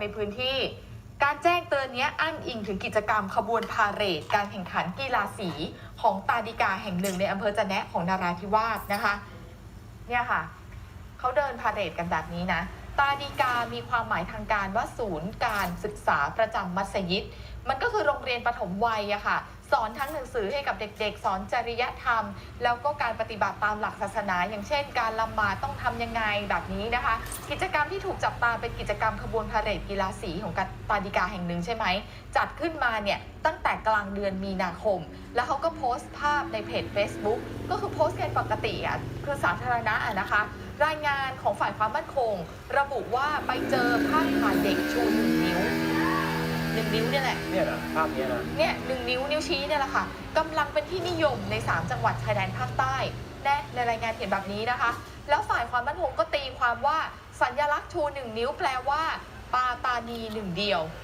ในพื้นที่ การแจ้งเตือนนี้อ้างอิงถึงกิจกรรมขบวนพาเหรดการแข่งขันกีฬาสีของตาดิกาแห่งหนึ่งในอำเภอจะแนะของนาราธิวาสนะคะ เนี่ยค่ะเขาเดินพาเหรดกันแบบนี้นะตาดีกามีความหมายทางการว่าศูนย์การศึกษาประจำมัสยิด มันก็คือโรงเรียนปฐมวัยอะค่ะ สอนทั้งหนังสือให้กับเด็กๆ สอนจริยธรรม แล้วก็การปฏิบัติตามหลักศาสนา อย่างเช่น การละหมาดต้องทำยังไงแบบนี้นะคะ กิจกรรมที่ถูกจับตาเป็นกิจกรรมขบวนพาเหรดกีฬาสีของการตาดีกาแห่งหนึ่งใช่ไหม จัดขึ้นมาเนี่ยตั้งแต่กลางเดือนมีนาคม แล้วเขาก็โพสต์ภาพในเพจ Facebook ก็คือโพสต์กันปกติอะคือสาธารณะอะนะคะ รายงานของฝ่ายความมั่นคง ระบุว่าไปเจอภาพถ่ายเด็กชู หนึ่งนิ้วหนึ่งนิ้วเนี่ยแหละ เนี่ยนะภาพเนี้ยนะเนี่ยหนึ่งนิ้วนิ้วชี้เนี่ยแหละค่ะกำลังเป็นที่นิยมใน 3 จังหวัดชายแดนภาคใต้แน่ในรายงานเขียนแบบนี้นะคะ แล้วฝ่ายความมั่นคงก็ตีความว่าสัญลักษณ์ชูหนึ่งนิ้วแปลว่าปาตานีหนึ่งเดียว